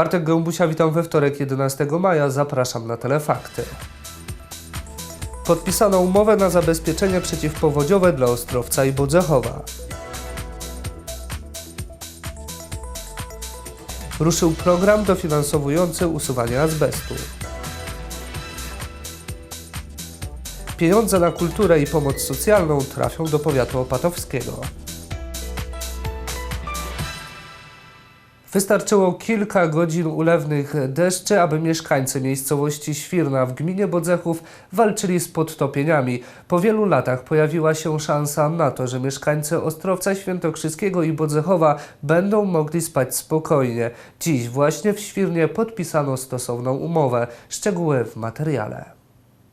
Bartek Gębusia, witam we wtorek 11 maja, zapraszam na Telefakty. Podpisano umowę na zabezpieczenie przeciwpowodziowe dla Ostrowca i Bodzechowa. Ruszył program dofinansowujący usuwanie azbestu. Pieniądze na kulturę i pomoc socjalną trafią do powiatu opatowskiego. Wystarczyło kilka godzin ulewnych deszczy, aby mieszkańcy miejscowości Świrna w gminie Bodzechów walczyli z podtopieniami. Po wielu latach pojawiła się szansa na to, że mieszkańcy Ostrowca Świętokrzyskiego i Bodzechowa będą mogli spać spokojnie. Dziś właśnie w Świrnie podpisano stosowną umowę. Szczegóły w materiale.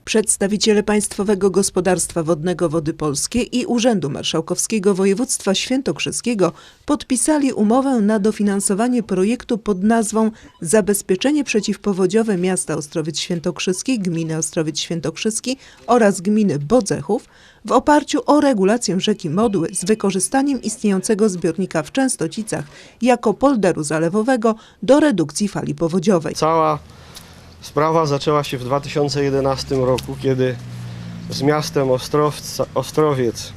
Przedstawiciele Państwowego Gospodarstwa Wodnego Wody Polskie i Urzędu Marszałkowskiego Województwa Świętokrzyskiego podpisali umowę na dofinansowanie projektu pod nazwą Zabezpieczenie przeciwpowodziowe miasta Ostrowiec Świętokrzyski, gminy Ostrowiec Świętokrzyski oraz gminy Bodzechów w oparciu o regulację rzeki Modły z wykorzystaniem istniejącego zbiornika w Częstocicach jako polderu zalewowego do redukcji fali powodziowej. Cała sprawa zaczęła się w 2011 roku, kiedy z miastem Ostrowca, Ostrowiec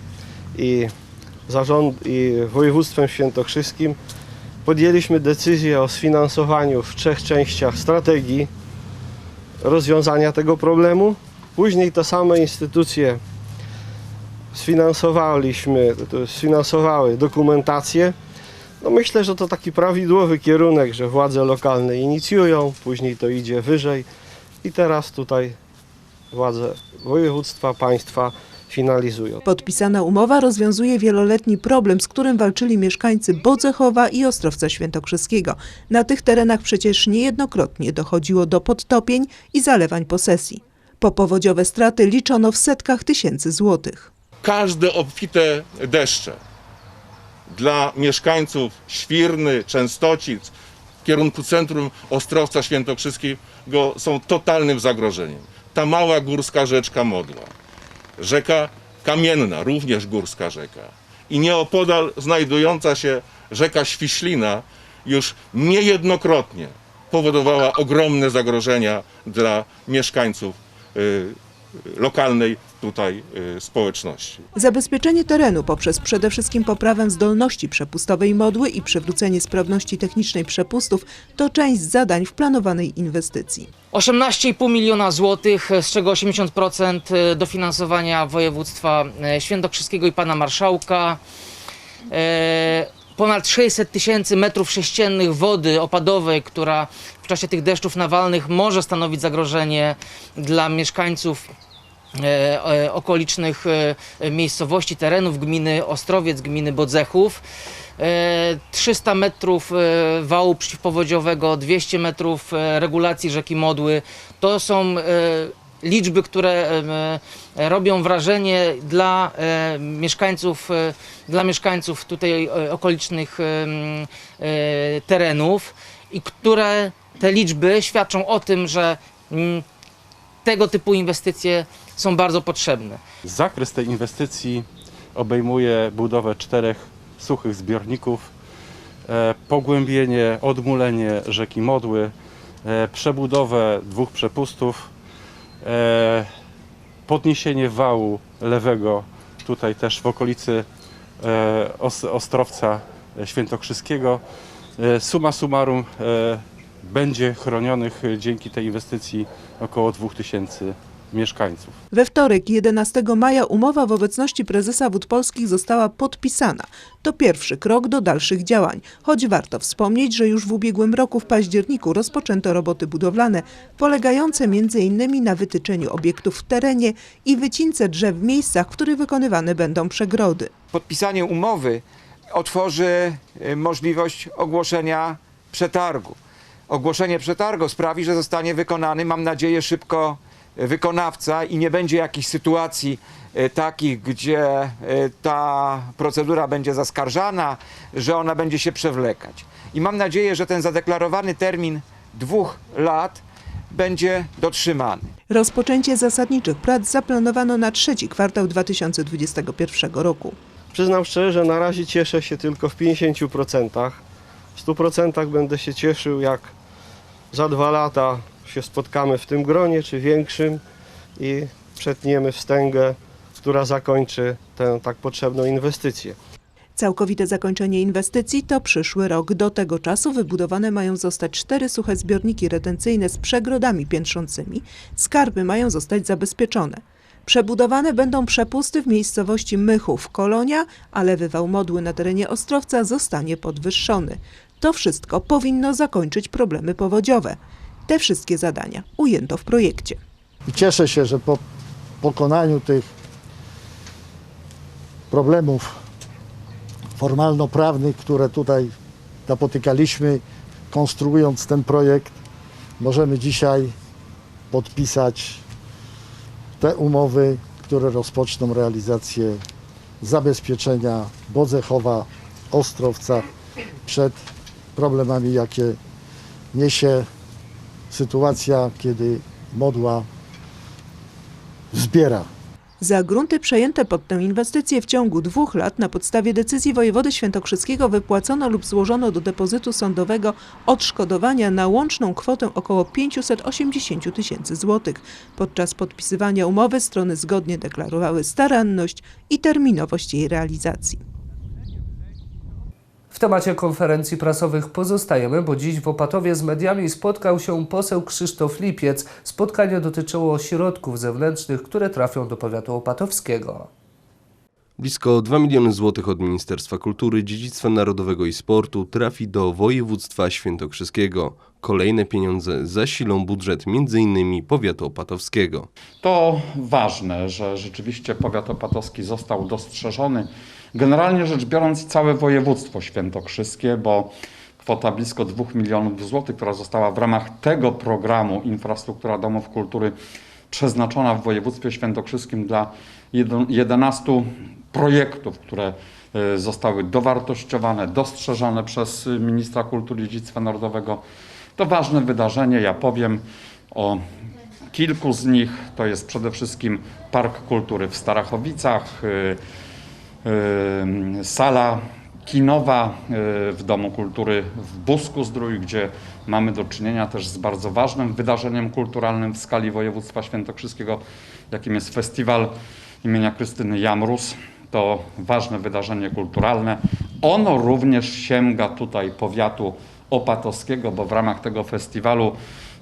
i, zarząd, i województwem świętokrzyskim podjęliśmy decyzję o sfinansowaniu w trzech częściach strategii rozwiązania tego problemu. Później te same instytucje sfinansowaliśmy, sfinansowały dokumentację. No myślę, że to taki prawidłowy kierunek, że władze lokalne inicjują, później to idzie wyżej i teraz tutaj władze województwa, państwa finalizują. Podpisana umowa rozwiązuje wieloletni problem, z którym walczyli mieszkańcy Bodzechowa i Ostrowca Świętokrzyskiego. Na tych terenach przecież niejednokrotnie dochodziło do podtopień i zalewań posesji. Popowodziowe straty liczono w setkach tysięcy złotych. każde obfite deszcze dla mieszkańców Świrny, Częstocic, w kierunku centrum Ostrowca Świętokrzyskiego są totalnym zagrożeniem. Ta mała górska rzeczka Modła, rzeka Kamienna, również górska rzeka i nieopodal znajdująca się rzeka Świślina już niejednokrotnie powodowała ogromne zagrożenia dla mieszkańców y, lokalnej tutaj y, społeczności. Zabezpieczenie terenu poprzez przede wszystkim poprawę zdolności przepustowej modły i przywrócenie sprawności technicznej przepustów to część zadań w planowanej inwestycji. 18,5 miliona złotych, z czego 80% dofinansowania województwa e, świętokrzyskiego i pana marszałka. Ponad 600 tysięcy metrów sześciennych wody opadowej, która w czasie tych deszczów nawalnych może stanowić zagrożenie dla mieszkańców okolicznych e, miejscowości, terenów gminy Ostrowiec, gminy Bodzechów. E, 300 metrów e, wału przeciwpowodziowego, 200 metrów e, regulacji rzeki Modły. To są e, liczby, które e, e, robią wrażenie dla e, mieszkańców, e, dla mieszkańców tutaj e, okolicznych e, e, terenów i które te liczby świadczą o tym, że mm, tego typu inwestycje są bardzo potrzebne. Zakres tej inwestycji obejmuje budowę czterech suchych zbiorników, e, pogłębienie, odmulenie rzeki Modły, e, przebudowę dwóch przepustów, e, podniesienie wału lewego tutaj też w okolicy Os- Ostrowca Świętokrzyskiego. Summa summarum będzie chronionych dzięki tej inwestycji około 2000 mieszkańców. We wtorek 11 maja umowa w obecności prezesa Wód Polskich została podpisana. To pierwszy krok do dalszych działań, choć warto wspomnieć, że już w ubiegłym roku w październiku rozpoczęto roboty budowlane polegające m.in. na wytyczeniu obiektów w terenie i wycince drzew w miejscach, w których wykonywane będą przegrody. podpisanie umowy otworzy y, możliwość ogłoszenia przetargu. Ogłoszenie przetargu sprawi, że zostanie wykonany, mam nadzieję, szybko wykonawca i nie będzie jakichś sytuacji y, takich, gdzie y, ta procedura będzie zaskarżana, że ona będzie się przewlekać. I mam nadzieję, że ten zadeklarowany termin dwóch lat będzie dotrzymany. Rozpoczęcie zasadniczych prac zaplanowano na trzeci kwartał 2021 roku. Przyznam szczerze, że na razie cieszę się tylko w 50%. W 100% będę się cieszył, jak za dwa lata się spotkamy w tym gronie czy większym i przetniemy wstęgę, która zakończy tę tak potrzebną inwestycję. Całkowite zakończenie inwestycji to przyszły rok. Do tego czasu wybudowane mają zostać cztery suche zbiorniki retencyjne z przegrodami piętrzącymi. Skarby mają zostać zabezpieczone. Przebudowane będą przepusty w miejscowości Mychów, Kolonia, a lewy wał modły na terenie Ostrowca zostanie podwyższony. To wszystko powinno zakończyć problemy powodziowe. Te wszystkie zadania ujęto w projekcie. I cieszę się, że po pokonaniu tych problemów formalno-prawnych, które tutaj napotykaliśmy, konstruując ten projekt, możemy dzisiaj podpisać te umowy, które rozpoczną realizację zabezpieczenia Bodzechowa, Ostrowca przed problemami, jakie niesie sytuacja, kiedy modła zbiera. Za grunty przejęte pod tę inwestycję w ciągu dwóch lat na podstawie decyzji wojewody świętokrzyskiego wypłacono lub złożono do depozytu sądowego odszkodowania na łączną kwotę około 580 tysięcy złotych. Podczas podpisywania umowy strony zgodnie deklarowały staranność i terminowość jej realizacji. W temacie konferencji prasowych pozostajemy, bo dziś w Opatowie z mediami spotkał się poseł Krzysztof Lipiec. Spotkanie dotyczyło środków zewnętrznych, które trafią do powiatu opatowskiego. Blisko 2 miliony złotych od Ministerstwa Kultury, Dziedzictwa Narodowego i Sportu trafi do województwa świętokrzyskiego. Kolejne pieniądze zasilą budżet m.in. powiatu opatowskiego. To ważne, że rzeczywiście powiat opatowski został dostrzeżony. Generalnie rzecz biorąc całe województwo świętokrzyskie, bo kwota blisko 2 milionów złotych, która została w ramach tego programu Infrastruktura Domów Kultury przeznaczona w województwie świętokrzyskim dla jeden- 11 projektów, które e, zostały dowartościowane, dostrzeżone przez e, ministra kultury i dziedzictwa narodowego. To ważne wydarzenie. Ja powiem o kilku z nich. To jest przede wszystkim Park Kultury w Starachowicach, y, sala kinowa y, w Domu Kultury w Busku Zdrój, gdzie mamy do czynienia też z bardzo ważnym wydarzeniem kulturalnym w skali województwa świętokrzyskiego, jakim jest festiwal imienia Krystyny Jamrus. To ważne wydarzenie kulturalne. Ono również sięga tutaj powiatu opatowskiego, bo w ramach tego festiwalu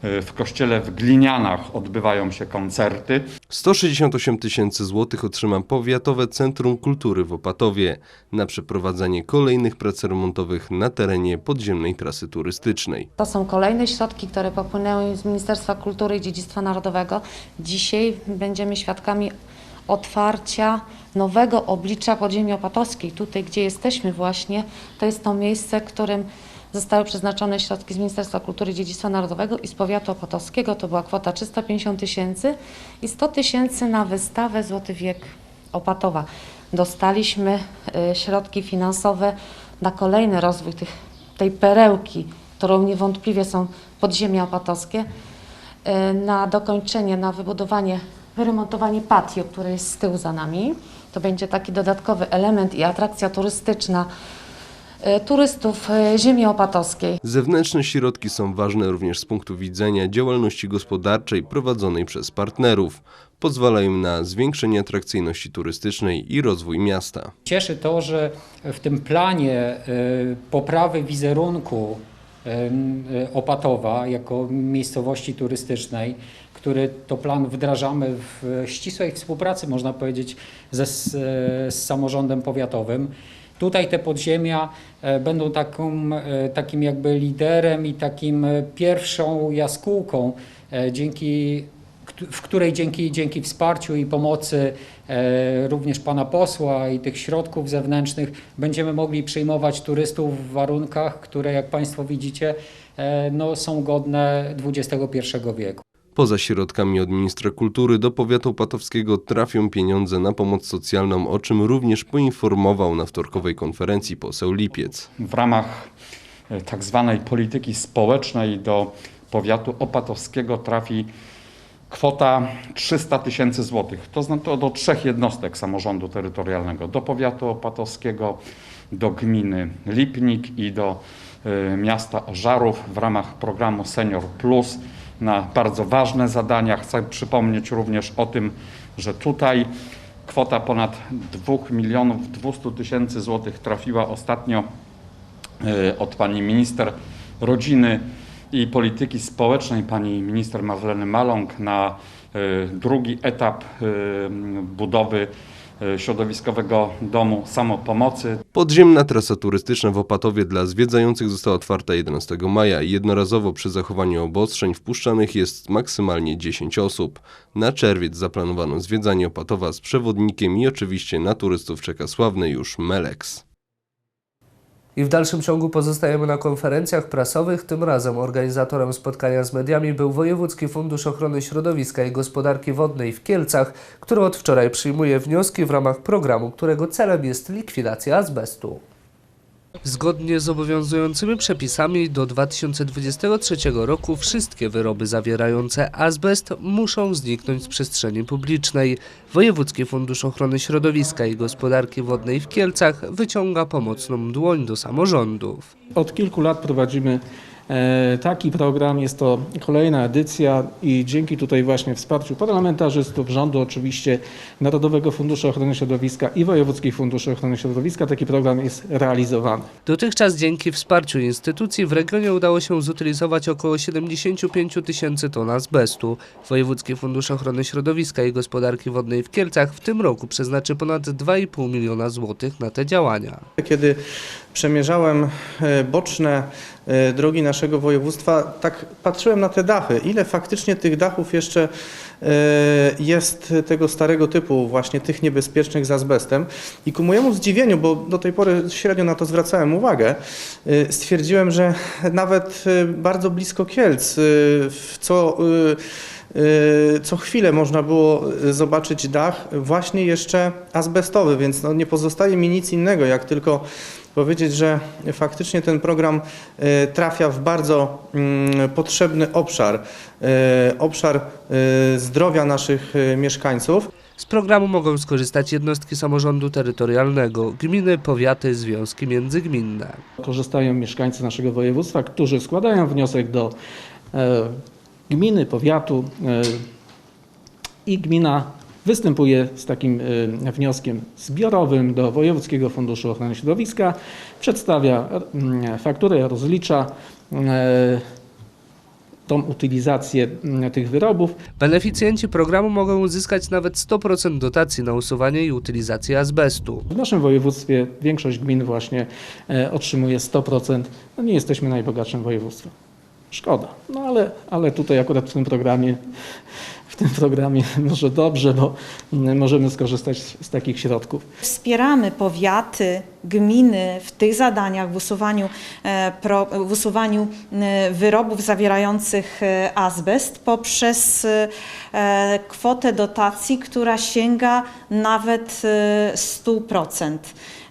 w kościele w Glinianach odbywają się koncerty. 168 tysięcy złotych otrzyma Powiatowe Centrum Kultury w Opatowie na przeprowadzenie kolejnych prac remontowych na terenie podziemnej trasy turystycznej. To są kolejne środki, które popłynęły z Ministerstwa Kultury i Dziedzictwa Narodowego. Dzisiaj będziemy świadkami otwarcia nowego oblicza podziemi opatowskiej. Tutaj, gdzie jesteśmy właśnie, to jest to miejsce, w którym zostały przeznaczone środki z Ministerstwa Kultury i Dziedzictwa Narodowego i z powiatu opatowskiego. To była kwota 350 tysięcy i 100 tysięcy na wystawę Złoty Wiek Opatowa. Dostaliśmy y, środki finansowe na kolejny rozwój tych, tej perełki, którą niewątpliwie są podziemia opatowskie, y, na dokończenie, na wybudowanie, wyremontowanie patio, które jest z tyłu za nami. To będzie taki dodatkowy element i atrakcja turystyczna turystów y, ziemi opatowskiej. Zewnętrzne środki są ważne również z punktu widzenia działalności gospodarczej prowadzonej przez partnerów. Pozwalają na zwiększenie atrakcyjności turystycznej i rozwój miasta. Cieszy to, że w tym planie y, poprawy wizerunku Opatowa jako miejscowości turystycznej, który to plan wdrażamy w ścisłej współpracy, można powiedzieć, ze, z, z samorządem powiatowym. Tutaj te podziemia e, będą taką, e, takim jakby liderem i takim e, pierwszą jaskółką, dzięki w której dzięki, dzięki wsparciu i pomocy również pana posła i tych środków zewnętrznych będziemy mogli przyjmować turystów w warunkach, które jak państwo widzicie no, są godne XXI wieku. Poza środkami od ministra kultury do powiatu opatowskiego trafią pieniądze na pomoc socjalną, o czym również poinformował na wtorkowej konferencji poseł Lipiec. W ramach e, tak zwanej polityki społecznej do powiatu opatowskiego trafi kwota 300 tysięcy złotych. To znaczy do trzech jednostek samorządu terytorialnego. Do powiatu opatowskiego, do gminy Lipnik i do y, miasta Ożarów w ramach programu Senior Plus na bardzo ważne zadania. Chcę przypomnieć również o tym, że tutaj kwota ponad 2 milionów 200 tysięcy złotych trafiła ostatnio y, od pani minister rodziny i polityki społecznej, pani minister Marleny Maląg na y, drugi etap y, budowy środowiskowego domu samopomocy. Podziemna trasa turystyczna w Opatowie dla zwiedzających została otwarta 11 maja i jednorazowo przy zachowaniu obostrzeń wpuszczanych jest maksymalnie 10 osób. Na czerwiec zaplanowano zwiedzanie Opatowa z przewodnikiem i oczywiście na turystów czeka sławny już Melex. I w dalszym ciągu pozostajemy na konferencjach prasowych. Tym razem organizatorem spotkania z mediami był Wojewódzki Fundusz Ochrony Środowiska i Gospodarki Wodnej w Kielcach, który od wczoraj przyjmuje wnioski w ramach programu, którego celem jest likwidacja azbestu. Zgodnie z obowiązującymi przepisami do 2023 roku wszystkie wyroby zawierające azbest muszą zniknąć z przestrzeni publicznej. Wojewódzki Fundusz Ochrony Środowiska i Gospodarki Wodnej w Kielcach wyciąga pomocną dłoń do samorządów. Od kilku lat prowadzimy taki program. Jest to kolejna edycja i dzięki tutaj właśnie wsparciu parlamentarzystów, rządu oczywiście, Narodowego Funduszu Ochrony Środowiska i Wojewódzkich Funduszy Ochrony Środowiska taki program jest realizowany. Dotychczas dzięki wsparciu instytucji w regionie udało się zutylizować około 75 tysięcy ton azbestu. Wojewódzki Fundusz Ochrony Środowiska i Gospodarki Wodnej w Kielcach w tym roku przeznaczy ponad 2,5 miliona złotych na te działania. Kiedy przemierzałem e, boczne e, drogi naszego województwa, tak patrzyłem na te dachy. Ile faktycznie tych dachów jeszcze e, jest tego starego typu, właśnie tych niebezpiecznych z azbestem. I ku mojemu zdziwieniu, bo do tej pory średnio na to zwracałem uwagę, stwierdziłem, że nawet bardzo blisko Kielc, w co co chwilę można było zobaczyć dach właśnie jeszcze azbestowy, więc no nie pozostaje mi nic innego, jak tylko powiedzieć, że faktycznie ten program y, trafia w bardzo mm, potrzebny obszar, y, obszar zdrowia naszych mieszkańców. Z programu mogą skorzystać jednostki samorządu terytorialnego, gminy, powiaty, związki międzygminne. Korzystają mieszkańcy naszego województwa, którzy składają wniosek do e, gminy, powiatu e, i gmina występuje z takim e, wnioskiem zbiorowym do Wojewódzkiego Funduszu Ochrony Środowiska, przedstawia mm, fakturę, rozlicza e, tą utylizację tych wyrobów. Beneficjenci programu mogą uzyskać nawet 100% dotacji na usuwanie i utylizację azbestu. W naszym województwie większość gmin właśnie e, otrzymuje 100%. No nie jesteśmy najbogatszym województwem. Szkoda. No ale, ale tutaj akurat w tym programie, w tym programie może dobrze, bo możemy skorzystać z takich środków. Wspieramy powiaty, gminy w tych zadaniach w usuwaniu, e, w usuwaniu e, wyrobów zawierających e, azbest poprzez kwotę dotacji, która sięga nawet e, 100%.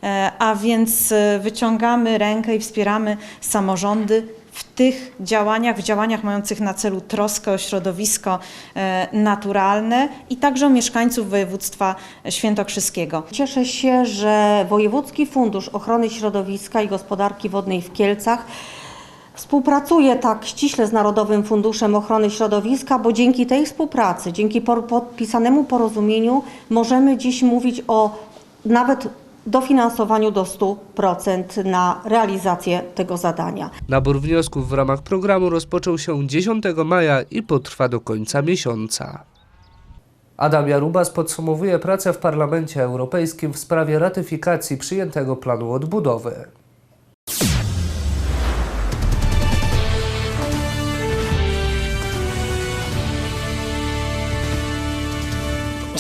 E, A więc wyciągamy rękę i wspieramy samorządy w tych działaniach, w działaniach mających na celu troskę o środowisko e, naturalne i także o mieszkańców województwa świętokrzyskiego. Cieszę się, że Wojewódzki Fundusz Ochrony Środowiska i Gospodarki Wodnej w Kielcach współpracuje tak ściśle z Narodowym Funduszem Ochrony Środowiska, bo dzięki tej współpracy, dzięki podpisanemu porozumieniu możemy dziś mówić o nawet dofinansowaniu do 100% na realizację tego zadania. Nabór wniosków w ramach programu rozpoczął się 10 maja i potrwa do końca miesiąca. Adam Jarubas podsumowuje pracę w Parlamencie Europejskim w sprawie ratyfikacji przyjętego planu odbudowy.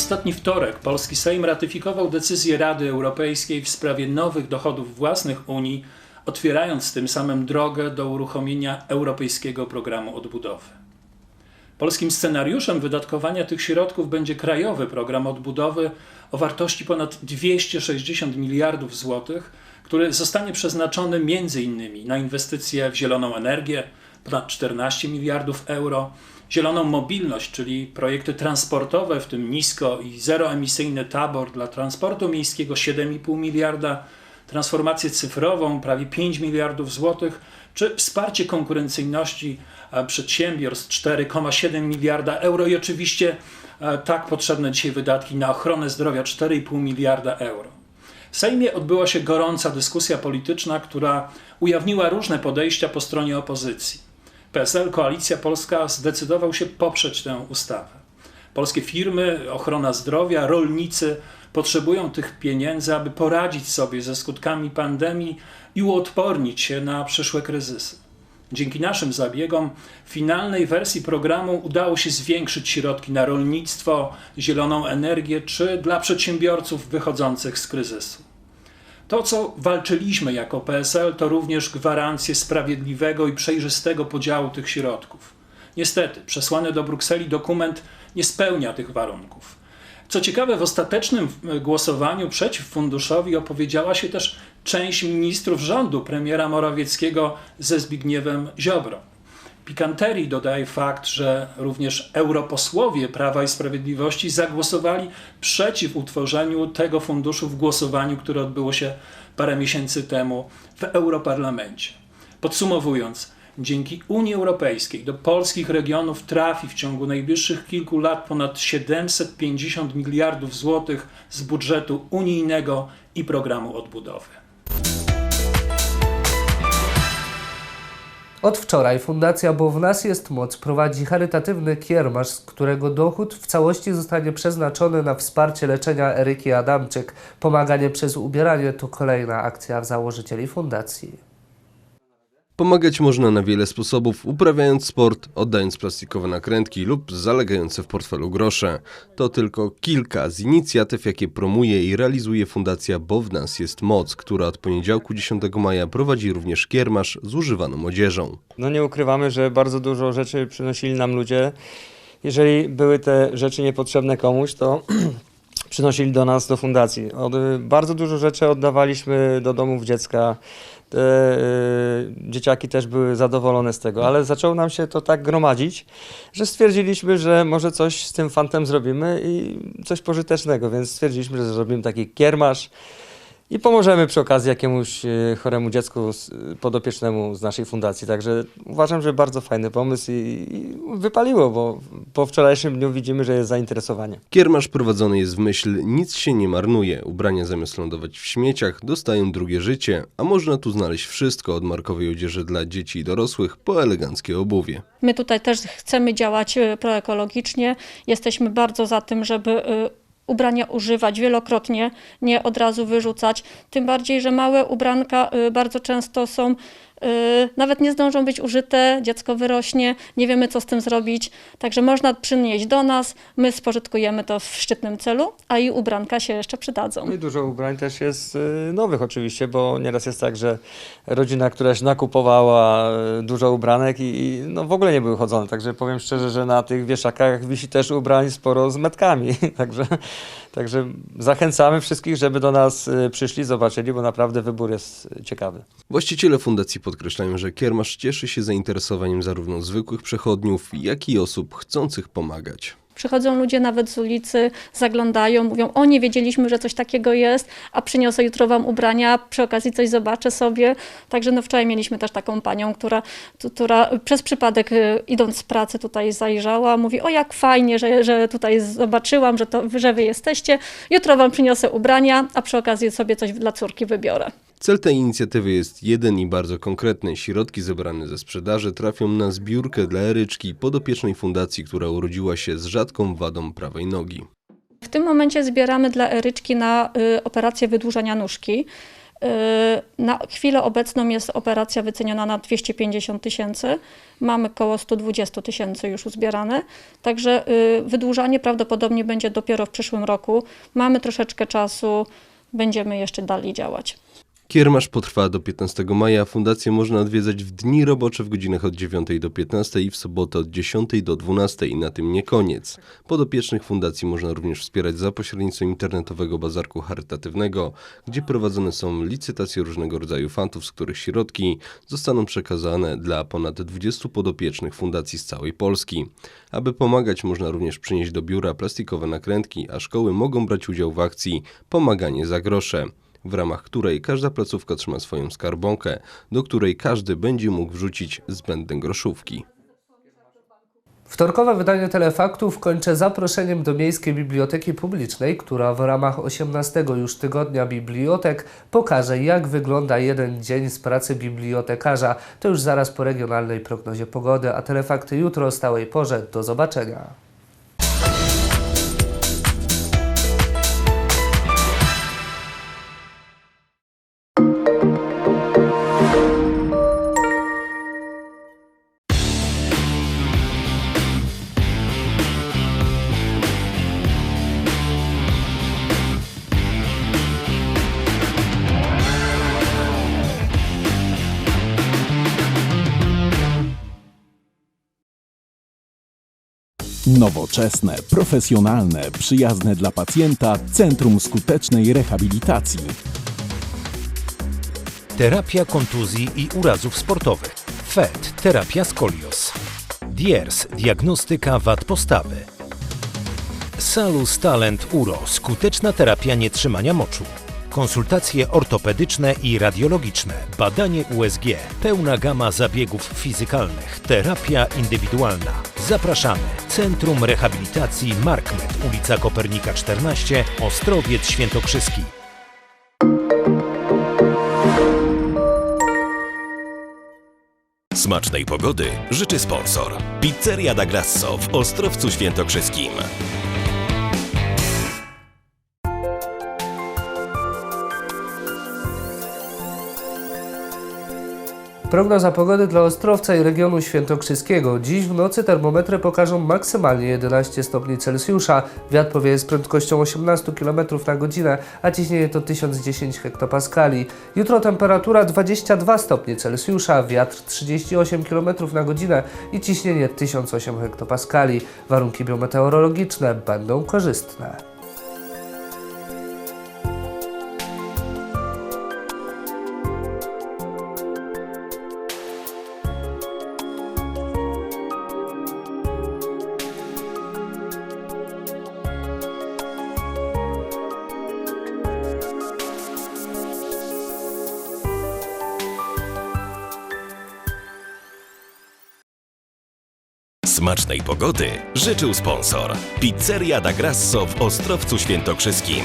Ostatni wtorek polski Sejm ratyfikował decyzję Rady Europejskiej w sprawie nowych dochodów własnych Unii, otwierając tym samym drogę do uruchomienia Europejskiego Programu Odbudowy. Polskim scenariuszem wydatkowania tych środków będzie Krajowy Program Odbudowy o wartości ponad 260 miliardów złotych, który zostanie przeznaczony m.in. na inwestycje w zieloną energię ponad 14 miliardów euro, zieloną mobilność, czyli projekty transportowe, w tym nisko i zeroemisyjny tabor dla transportu miejskiego 7,5 miliarda, transformację cyfrową prawie 5 miliardów złotych, czy wsparcie konkurencyjności e, przedsiębiorstw 4,7 miliarda euro i oczywiście e, tak potrzebne dzisiaj wydatki na ochronę zdrowia 4,5 miliarda euro. W Sejmie odbyła się gorąca dyskusja polityczna, która ujawniła różne podejścia po stronie opozycji. PSL Koalicja Polska zdecydował się poprzeć tę ustawę. Polskie firmy, ochrona zdrowia, rolnicy potrzebują tych pieniędzy, aby poradzić sobie ze skutkami pandemii i uodpornić się na przyszłe kryzysy. Dzięki naszym zabiegom w finalnej wersji programu udało się zwiększyć środki na rolnictwo, zieloną energię czy dla przedsiębiorców wychodzących z kryzysu. To, co walczyliśmy jako PSL, to również gwarancje sprawiedliwego i przejrzystego podziału tych środków. Niestety, przesłany do Brukseli dokument nie spełnia tych warunków. Co ciekawe, w ostatecznym głosowaniu przeciw funduszowi opowiedziała się też część ministrów rządu premiera Morawieckiego ze Zbigniewem Ziobro. Pikanterii dodaje fakt, że również europosłowie Prawa i Sprawiedliwości zagłosowali przeciw utworzeniu tego funduszu w głosowaniu, które odbyło się parę miesięcy temu w Europarlamencie. Podsumowując, dzięki Unii Europejskiej do polskich regionów trafi w ciągu najbliższych kilku lat ponad 750 miliardów złotych z budżetu unijnego i programu odbudowy. Od wczoraj Fundacja Bo w nas jest moc prowadzi charytatywny kiermasz, z którego dochód w całości zostanie przeznaczony na wsparcie leczenia Eryki Adamczyk. Pomaganie przez ubieranie to kolejna akcja założycieli fundacji. Pomagać można na wiele sposobów, uprawiając sport, oddając plastikowe nakrętki lub zalegające w portfelu grosze. To tylko kilka z inicjatyw, jakie promuje i realizuje Fundacja Bo w nas jest moc, która od poniedziałku 10 maja prowadzi również kiermasz z używaną odzieżą. No nie ukrywamy, że bardzo dużo rzeczy przynosili nam ludzie. Jeżeli były te rzeczy niepotrzebne komuś, to przynosili do nas, do fundacji. Od, bardzo dużo rzeczy oddawaliśmy do domów dziecka. Te y, dzieciaki też były zadowolone z tego, ale zaczęło nam się to tak gromadzić, że stwierdziliśmy, że może coś z tym fantem zrobimy i coś pożytecznego, więc stwierdziliśmy, że zrobimy taki kiermasz i pomożemy przy okazji jakiemuś e, choremu dziecku podopiecznemu z naszej fundacji. Także uważam, że bardzo fajny pomysł i, i wypaliło, bo po wczorajszym dniu widzimy, że jest zainteresowanie. Kiermasz prowadzony jest w myśl nic się nie marnuje. Ubrania zamiast lądować w śmieciach dostają drugie życie, a można tu znaleźć wszystko od markowej odzieży dla dzieci i dorosłych po eleganckie obuwie. My tutaj też chcemy działać e, proekologicznie. Jesteśmy bardzo za tym, żeby e, ubrania używać wielokrotnie, nie od razu wyrzucać. Tym bardziej, że małe ubranka e, bardzo często są, nawet nie zdążą być użyte, dziecko wyrośnie, nie wiemy co z tym zrobić. Także można przynieść do nas, my spożytkujemy to w szczytnym celu, a i ubranka się jeszcze przydadzą. No i dużo ubrań też jest y, nowych oczywiście, bo nieraz jest tak, że rodzina któraś nakupowała y, dużo ubranek i, i no w ogóle nie były chodzone. Także powiem szczerze, że na tych wieszakach wisi też ubrań sporo z metkami. Także, także zachęcamy wszystkich, żeby do nas y, przyszli, zobaczyli, bo naprawdę wybór jest y, ciekawy. Właściciele fundacji podkreślają, że kiermasz cieszy się zainteresowaniem zarówno zwykłych przechodniów, jak i osób chcących pomagać. Przychodzą ludzie nawet z ulicy, zaglądają, mówią: O, nie wiedzieliśmy, że coś takiego jest, a przyniosę jutro wam ubrania, przy okazji coś zobaczę sobie. Także no wczoraj mieliśmy też taką panią, która, która przez przypadek y, idąc z pracy tutaj zajrzała, mówi: O, jak fajnie, że, że tutaj zobaczyłam, że, to, że wy jesteście. Jutro wam przyniosę ubrania, a przy okazji sobie coś dla córki wybiorę. Cel tej inicjatywy jest jeden i bardzo konkretny. Środki zebrane ze sprzedaży trafią na zbiórkę dla Eryczki, podopiecznej fundacji, która urodziła się z rzadką wadą prawej nogi. W tym momencie zbieramy dla Eryczki na y, operację wydłużania nóżki. Y, na chwilę obecną jest operacja wyceniona na 250 tysięcy. Mamy około 120 tysięcy już uzbierane. Także y, wydłużanie prawdopodobnie będzie dopiero w przyszłym roku. Mamy troszeczkę czasu, będziemy jeszcze dalej działać. Kiermasz potrwa do 15 maja. Fundację można odwiedzać w dni robocze w godzinach od 9 do 15 i w sobotę od 10 do 12. I na tym nie koniec. Podopiecznych fundacji można również wspierać za pośrednictwem internetowego bazarku charytatywnego, gdzie prowadzone są licytacje różnego rodzaju fantów, z których środki zostaną przekazane dla ponad 20 podopiecznych fundacji z całej Polski. Aby pomagać, można również przynieść do biura plastikowe nakrętki, a szkoły mogą brać udział w akcji Pomaganie za grosze. W ramach której każda placówka trzyma swoją skarbonkę, do której każdy będzie mógł wrzucić zbędne groszówki. Wtorkowe wydanie Telefaktów kończę zaproszeniem do Miejskiej Biblioteki Publicznej, która w ramach 18 już tygodnia bibliotek pokaże, jak wygląda jeden dzień z pracy bibliotekarza. To już zaraz po regionalnej prognozie pogody, a Telefakty jutro o stałej porze. Do zobaczenia. Nowoczesne, profesjonalne, przyjazne dla pacjenta Centrum Skutecznej Rehabilitacji. Terapia kontuzji i urazów sportowych. FET. Terapia skolios. DIERS. Diagnostyka wad postawy. Salus Talent Uro. Skuteczna terapia nietrzymania moczu. Konsultacje ortopedyczne i radiologiczne. Badanie USG. Pełna gama zabiegów fizykalnych. Terapia indywidualna. Zapraszamy. Centrum Rehabilitacji Markmet. Ulica Kopernika 14. Ostrowiec Świętokrzyski. Smacznej pogody życzy sponsor. Pizzeria da Grasso w Ostrowcu Świętokrzyskim. Prognoza pogody dla Ostrowca i regionu świętokrzyskiego. Dziś w nocy termometry pokażą maksymalnie 11 stopni Celsjusza. Wiatr powieje z prędkością 18 km na godzinę, a ciśnienie to 1010 hektopaskali. Jutro temperatura 22 stopnie Celsjusza, wiatr 38 km na godzinę i ciśnienie 1008 hektopaskali. Warunki biometeorologiczne będą korzystne. Smacznej pogody życzył sponsor. Pizzeria da Grasso w Ostrowcu Świętokrzyskim.